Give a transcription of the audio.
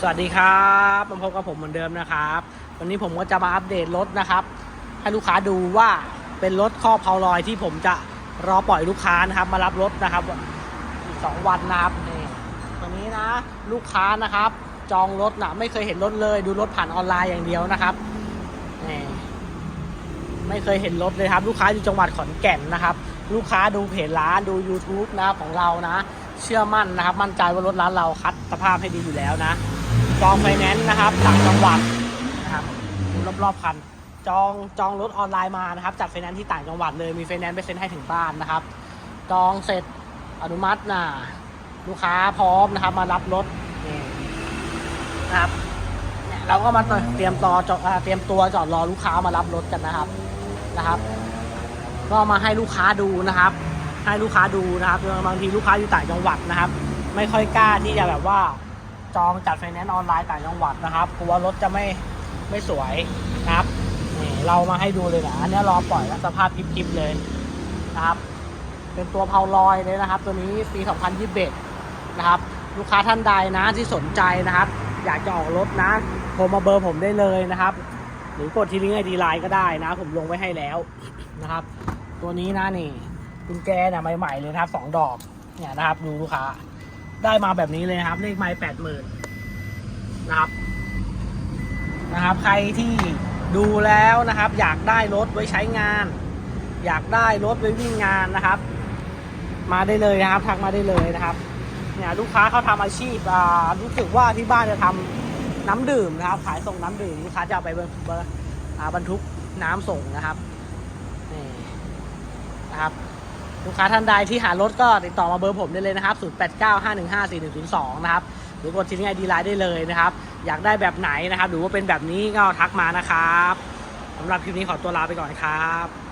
สวัสดีครับมาพบกับผมเหมือนเดิมนะครับ วันนี้ผมก็จะมาอัปเดตรถนะครับ ให้ลูกค้าดูว่าเป็นรถข้อเพาลอยที่ผมจะรอปล่อยลูกค้านะครับ มารับรถนะครับอีกสองวันนะครับนี่ตัวนี้นะ ลูกค้านะครับ จองรถนะไม่เคยเห็นรถเลย ดูรถผ่านออนไลน์อย่างเดียวนะครับนี่ไม่เคยเห็นรถเลยครับ ลูกค้าอยู่จังหวัดขอนแก่นนะครับ ลูกค้าดูเพจร้านดู YouTube นะของเรานะ เชื่อมั่นนะครับ มั่นใจว่ารถร้านเราคัดสภาพให้ดีอยู่แล้วนะ จองไฟแนนซ์นะครับต่างจังหวัดนะครับดูรอบๆคัน จองจองรถออนไลน์มานะครับจัดไฟแนนซ์ที่ต่างจังหวัดเลยมีไฟแนนซ์ไปเซ็นให้ถึงบ้านนะครับ จองเสร็จอนุมัตินะลูกค้าพร้อมนะครับ มารับรถนี่นะครับเราก็มาเตรียมต่อจอดเตรียมตัวจอดรอลูกค้ามารับรถกันนะครับนะครับ ก็มาให้ลูกค้าดูนะครับ ให้ลูกค้าดูนะครับบางทีลูกค้าอยู่ต่างจังหวัดนะครับ ไม่ค่อยกล้าที่จะแบบว่า จองจัดไฟแนนซ์ออนไลน์ต่างจังหวัดนะครับกลัวรถจะไม่ไม่สวยนะครับนี่เรามาให้ดูเลยนะอันนี้รอปล่อยแล้วสภาพทิปๆเลยนะครับ เป็นตัวเพาลอยเลยนะครับ ตัวนี้ปี2021นะครับ ลูกค้าท่านใดนะที่สนใจนะครับ อยากจะออกรถนะโทรมาเบอร์ผมได้เลยนะครับ หรือกดที่ลิงก์ไอดีไลน์ก็ได้นะ ผมลงไว้ให้แล้วนะครับ ตัวนี้นะนี่กุญแจเนี่ยใหม่ๆเลยนะครับสองดอกเนี่ยนะครับดูลูกค้า ได้มาแบบนี้เลยครับ เลขไม้แปดหมื่นนะครับนะครับ ใครที่ดูแล้วนะครับ อยากได้รถไว้ใช้งาน อยากได้รถไว้วิ่งงานนะครับ มาได้เลยนะครับทักมาได้เลยนะครับเนี่ยลูกค้าเขาทำอาชีพอ่ารู้สึกว่าที่บ้านจะทำน้ำดื่มนะครับ ขายส่งน้ำดื่มลูกค้าจะเอาไปเบอร์เบอร์อาบรรทุกน้ำส่งนะครับนี่นะครับ ลูกค้าท่านใดที่หารถก็ติดต่อมาเบอร์ผมได้เลยนะครับ 0895154102 นะครับ หรือกดที่นี่ไอดีไลน์ได้เลยนะครับ อยากได้แบบไหนนะครับ หรือว่าเป็นแบบนี้ก็ทักมานะครับสำหรับคลิปนี้ขอตัวลาไปก่อนครับ